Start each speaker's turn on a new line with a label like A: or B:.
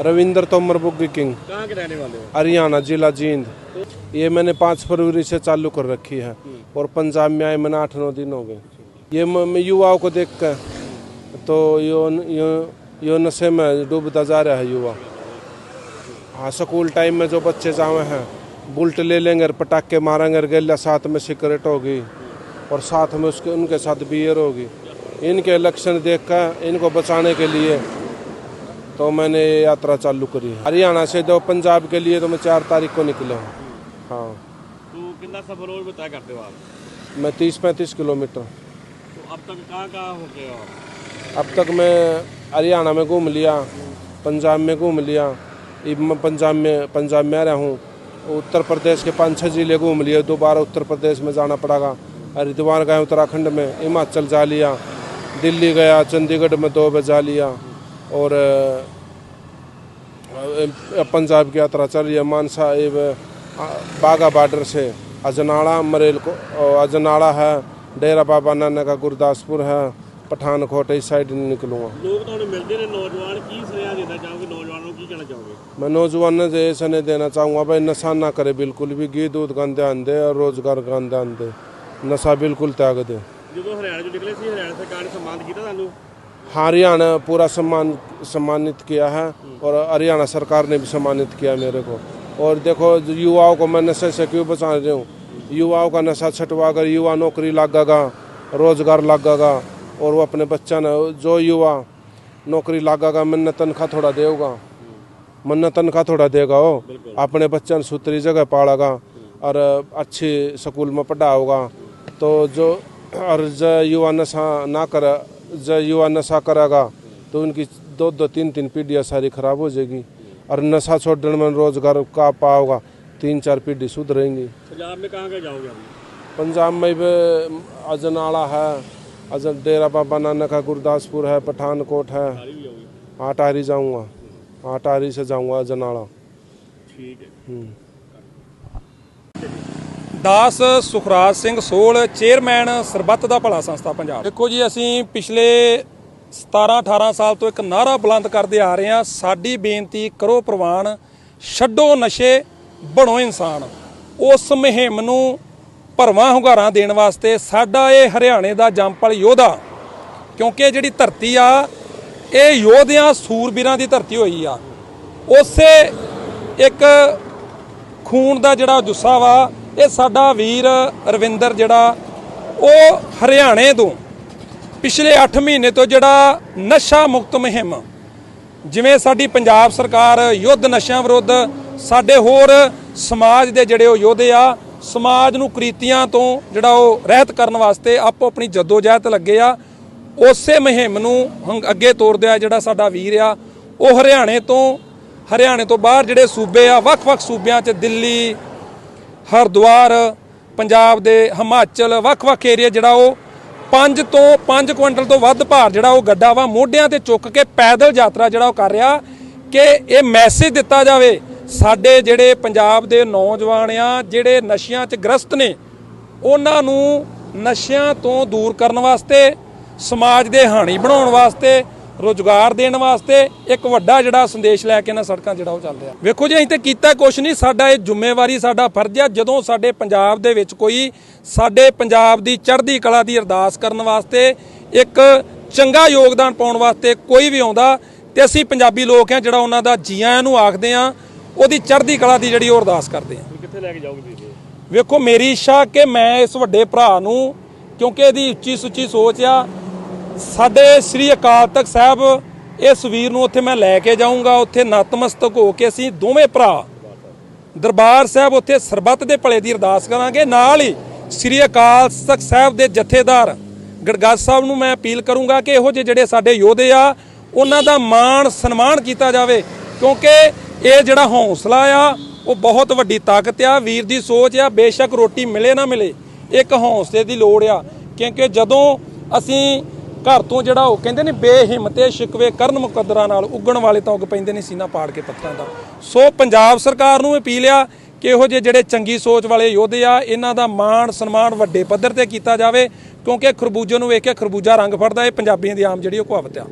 A: रविंद्र तोमर बुग्गी किंग।
B: कहाँ के रहने वाले हो?
A: हरियाणा जिला जींद। ये मैंने पाँच फरवरी से चालू कर रखी है और पंजाब में आए मैंने आठ नौ दिन हो गए। ये मैं युवाओं को देख कर तो यो यो यो नशे में डूबता जा रहा है युवा। हाँ स्कूल टाइम में जो बच्चे जावे हैं बुलट ले लेंगे पटाखे मारेंगे गेला साथ में सिगरेट होगी और साथ में उसके उनके साथ बियर होगी। इनके लक्षण देख कर इनको बचाने के लिए तो मैंने ये यात्रा चालू करी है। हरियाणा से जो पंजाब के लिए तो मैं चार तारीख को निकला हूँ। हाँ।
B: तो कितना सफ़र रोज तय करते हो आप?
A: मैं तीस पैंतीस किलोमीटर।
B: तो अब तक कहाँ कहाँ हो गए
A: अब तक मैं हरियाणा में घूम लिया पंजाब में घूम लिया मैं पंजाब में पंजाब में आ रहा हूँ। उत्तर प्रदेश के पाँच छः ज़िले घूम लिए दोबारा उत्तर प्रदेश में जाना पड़ेगा। हरिद्वार गए उत्तराखंड में हिमाचल जा लिया दिल्ली गया चंडीगढ़ में दो बजा लिया। और अ, पंजाब की यात्रा चल रही है मानसा एव अ, बागा बॉर्डर से अजनाड़ा मरेल को और अजनाड़ा है डेरा बाबा नानक का गुरदासपुर है पठानकोट इस साइड निकलूँगा
B: ਲੋਕ ਤੁਹਾਨੂੰ ਮਿਲਦੇ ਨੇ ਨੌਜਵਾਨ ਕੀ ਸੁਨੇਹਾ ਦੇਣਾ ਚਾਹੋਗੇ ਨੌਜਵਾਨਾਂ ਨੂੰ ਕੀ ਕਹਿਣਾ ਚਾਹੋਗੇ
A: मैं नौजवानों से ये सने देना चाहूँगा भाई नशा ना करे बिल्कुल भी घी दूध का ध्यान दे और रोजगार का ध्यान दे नशा बिल्कुल त्याग दे
B: ਜਦੋਂ ਹਰਿਆਣਾ ਚੋਂ ਨਿਕਲੇ ਸੀ ਹਰਿਆਣਾ ਸਰਕਾਰ ਨੇ ਸਨਮਾਨ ਕੀਤਾ ਤੁਹਾਨੂੰ
A: हरियाणा पूरा सम्मान सम्मानित किया है और हरियाणा सरकार ने भी सम्मानित किया मेरे को। और देखो युवाओं को मैं नशे से क्यों बचा रही हूँ युवाओं का नशा छटवा कर युवा नौकरी लगेगा रोज़गार लगेगा और वो अपने बच्चा ने जो युवा नौकरी लगेगा मैंने तनख्वाह थोड़ा देगा। मन्ना तनख्वाह थोड़ा देगा वो। अपने बच्चा ने सूतरी जगह पालेगा और अच्छी स्कूल में पढ़ा होगा तो जो और जो युवा नशा ना करे युवा नशा करेगा तो उनकी दो दो तीन तीन पीढ़ियाँ सारी खराब हो जाएगी। और नशा छोड़ने में रोज़गार का पाओगा तीन चार पीढ़ी सुधरेंगी
B: पंजाब में कहाँ जाओगे
A: पंजाब में भी अजनाड़ा है अजन डेरा बाबा नानक है गुरदासपुर है पठानकोट है। अटारी जाऊँगा अटारी से जाऊँगा अजनाड़ा
B: ठीक है। हम्म।
C: ਦਾਸ ਸੁਖਰਾਜ ਸਿੰਘ ਸੋਲ, ਚੇਅਰਮੈਨ ਸਰਬੱਤ ਦਾ ਭਲਾ ਸੰਸਥਾ ਪੰਜਾਬ। ਦੇਖੋ ਜੀ, ਅਸੀਂ ਪਿਛਲੇ 17 18 ਸਾਲ ਤੋਂ ਇੱਕ ਨਾਰਾ ਬੁਲੰਦ ਕਰਦੇ ਆ ਰਹੇ ਹਾਂ। ਸਾਡੀ ਬੇਨਤੀ, ਕਰੋ ਪ੍ਰਵਾਨ, ਛੱਡੋ ਨਸ਼ੇ, ਬਣੋ ਇਨਸਾਨ। ਉਸ ਮੁਹਿੰਮ ਨੂੰ ਭਰਵਾਂ ਹੁੰਗਾਰਾਂ ਦੇਣ ਵਾਸਤੇ ਸਾਡਾ ਇਹ ਹਰਿਆਣੇ ਦਾ ਜੰਪਲ ਯੋਧਾ, ਕਿਉਂਕਿ ਜਿਹੜੀ ਧਰਤੀ ਆ, ਇਹ ਯੋਧਿਆਂ, ਸੂਰਬੀਰਾਂ ਦੀ ਧਰਤੀ ਹੋਈ ਆ। ਉਸੇ ਇੱਕ ਖੂਨ ਦਾ ਜਿਹੜਾ ਜੁੱਸਾ ਵਾ ਇਹ ਸਾਡਾ ਵੀਰ ਰਵਿੰਦਰ ਜਿਹੜਾ, ਉਹ ਹਰਿਆਣੇ ਤੋਂ ਪਿਛਲੇ 8 ਮਹੀਨੇ ਤੋਂ ਜਿਹੜਾ ਨਸ਼ਾ ਮੁਕਤ ਮੁਹਿੰਮ, ਜਿਵੇਂ ਸਾਡੀ ਪੰਜਾਬ ਸਰਕਾਰ ਯੁੱਧ ਨਸ਼ਿਆਂ ਵਿਰੁੱਧ, ਸਾਡੇ ਹੋਰ ਸਮਾਜ ਦੇ ਜਿਹੜੇ ਉਹ ਯੋਧੇ ਆ, ਸਮਾਜ ਨੂੰ ਕੁਰੀਤੀਆਂ ਤੋਂ ਜਿਹੜਾ ਉਹ ਰਹਿਤ ਕਰਨ ਵਾਸਤੇ ਆਪੋ ਆਪਣੀ ਜਦੋਜਹਿਦ ਲੱਗੇ ਆ, ਉਸੇ ਮੁਹਿੰਮ ਨੂੰ ਹੰ- ਅੱਗੇ ਤੋਰਦੇ ਆ ਜਿਹੜਾ ਸਾਡਾ ਵੀਰ ਆ, ਉਹ ਹਰਿਆਣੇ ਤੋਂ ਹਰਿਆਣੇ ਤੋਂ ਬਾਹਰ ਜਿਹੜੇ ਸੂਬੇ ਆ, ਵੱਖ-ਵੱਖ ਸੂਬਿਆਂ 'ਚ ਦਿੱਲੀ ਹਰਿਦੁਆਰ, ਪੰਜਾਬ ਦੇ ਹਿਮਾਚਲ, ਵੱਖ-ਵੱਖ ਏਰੀਆ ਜਿਹੜਾ ਉਹ 5 ਤੋਂ 5 ਕੁਇੰਟਲ ਤੋਂ ਵੱਧ ਭਾਰ ਜਿਹੜਾ ਉਹ ਗੱਡਾ ਵਾ, ਮੋਢਿਆਂ ਤੇ ਚੁੱਕ ਕੇ ਪੈਦਲ ਯਾਤਰਾ ਜਿਹੜਾ ਉਹ ਕਰ ਰਿਹਾ ਕਿ ਇਹ ਮੈਸੇਜ ਦਿੱਤਾ ਜਾਵੇ। ਸਾਡੇ ਜਿਹੜੇ ਪੰਜਾਬ ਦੇ ਨੌਜਵਾਨ ਆ, ਜਿਹੜੇ ਨਸ਼ਿਆਂ 'ਚ ਗ੍ਰਸਤ ਨੇ, ਉਹਨਾਂ ਨੂੰ ਨਸ਼ਿਆਂ ਤੋਂ ਦੂਰ ਕਰਨ ਵਾਸਤੇ, ਸਮਾਜ ਦੇ ਹਾਣੀ ਬਣਾਉਣ ਵਾਸਤੇ ਰੋਜ਼ਗਾਰ ਦੇਣ ਵਾਸਤੇ ਇੱਕ ਵੱਡਾ ਜਿਹੜਾ ਸੰਦੇਸ਼ ਲੈ ਕੇ ਨਾ ਸੜਕਾਂ ਜਿਹੜਾ ਉਹ ਚੱਲ ਰਿਹਾ। ਵੇਖੋ ਜੀ ਅਸੀਂ ਤੇ ਕੀਤਾ ਕੁਛ ਨਹੀਂ। ਸਾਡਾ ਇਹ ਜ਼ਿੰਮੇਵਾਰੀ ਸਾਡਾ ਫਰਜ਼ ਆ ਜਦੋਂ ਸਾਡੇ ਪੰਜਾਬ ਦੇ ਵਿੱਚ ਕੋਈ ਸਾਡੇ ਪੰਜਾਬ ਦੀ ਚੜ੍ਹਦੀ ਕਲਾ ਦੀ ਅਰਦਾਸ ਕਰਨ ਵਾਸਤੇ ਇੱਕ ਚੰਗਾ ਯੋਗਦਾਨ ਪਾਉਣ ਵਾਸਤੇ ਕੋਈ ਵੀ ਆਉਂਦਾ ਤੇ ਅਸੀਂ ਪੰਜਾਬੀ ਲੋਕ ਆ ਜਿਹੜਾ ਉਹਨਾਂ ਦਾ ਜੀਆਂ ਨੂੰ ਆਖਦੇ ਆ ਉਹਦੀ ਚੜ੍ਹਦੀ ਕਲਾ ਦੀ ਜਿਹੜੀ ਉਹ ਅਰਦਾਸ ਕਰਦੇ ਆ।
B: ਕਿੱਥੇ ਲੈ ਕੇ ਜਾਓਗੇ
C: ਵੇਖੋ ਮੇਰੀ ਇੱਛਾ ਕਿ ਮੈਂ ਇਸ ਵੱਡੇ ਭਰਾ ਨੂੰ ਕਿਉਂਕਿ ਇਹਦੀ ਉੱਚੀ ਸੁੱਚੀ ਸੋਚ ਆ ਸਾਡੇ ਸ੍ਰੀ ਅਕਾਲ ਤਖਤ ਸਾਹਿਬ, ਇਸ ਵੀਰ ਨੂੰ ਉੱਥੇ ਮੈਂ ਲੈ ਕੇ ਜਾਊਂਗਾ। ਉੱਥੇ ਨਤਮਸਤਕ ਹੋ ਕੇ ਅਸੀਂ ਦੋਵੇਂ ਭਰਾ ਦਰਬਾਰ ਸਾਹਿਬ ਉੱਥੇ ਸਰਬੱਤ ਦੇ ਭਲੇ ਦੀ ਅਰਦਾਸ ਕਰਾਂਗੇ। ਨਾਲ ਹੀ ਸ੍ਰੀ ਅਕਾਲ ਤਖਤ ਸਾਹਿਬ ਦੇ ਜਥੇਦਾਰ ਗੜਗਾਜ ਸਾਹਿਬ ਨੂੰ ਮੈਂ ਅਪੀਲ ਕਰੂੰਗਾ ਕਿ ਇਹੋ ਜਿਹੇ ਜਿਹੜੇ ਸਾਡੇ ਯੋਧੇ ਆ, ਉਹਨਾਂ ਦਾ ਮਾਣ ਸਨਮਾਨ ਕੀਤਾ ਜਾਵੇ। ਕਿਉਂਕਿ ਇਹ ਜਿਹੜਾ ਹੌਸਲਾ ਆ, ਉਹ ਬਹੁਤ ਵੱਡੀ ਤਾਕਤ ਆ। ਵੀਰ ਦੀ ਸੋਚ ਆ, ਬੇਸ਼ੱਕ ਰੋਟੀ ਮਿਲੇ ਨਾ ਮਿਲੇ, ਇੱਕ ਹੌਸਲੇ ਦੀ ਲੋੜ ਆ। ਕਿਉਂਕਿ ਜਦੋਂ ਅਸੀਂ ਘਰ ਤੋਂ ਜਿਹੜਾ ਉਹ ਕਹਿੰਦੇ ਨੇ ਬੇਹਿੰਮਤੇ ਸ਼ਿਕਵੇ ਕਰਨ ਮੁਕੱਦਰਾਂ ਨਾਲ ਉੱਗਣ ਵਾਲੇ ਤਾਂ ਉੱਗ ਪੈਂਦੇ ਨੇ ਸੀਨਾ ਪਾੜ ਕੇ ਪੱਥਰਾਂ ਦਾ। ਸੋ ਪੰਜਾਬ ਸਰਕਾਰ ਨੂੰ ਅਪੀਲ ਆ ਕਿ ਇਹੋ ਜਿਹੇ ਜਿਹੜੇ ਚੰਗੀ ਸੋਚ ਵਾਲੇ ਯੋਧੇ ਆ, ਇਹਨਾਂ ਦਾ ਮਾਣ ਸਨਮਾਨ ਵੱਡੇ ਪੱਧਰ ਤੇ ਕੀਤਾ ਜਾਵੇ, ਕਿਉਂਕਿ ਖਰਬੂਜੇ ਨੂੰ ਵੇਖ ਕੇ ਖਰਬੂਜਾ ਰੰਗ ਫੜਦਾ, ਇਹ ਪੰਜਾਬੀਆਂ ਦੀ ਆਮ ਜਿਹੜੀ ਉਹ ਕਹਾਵਤ ਆ।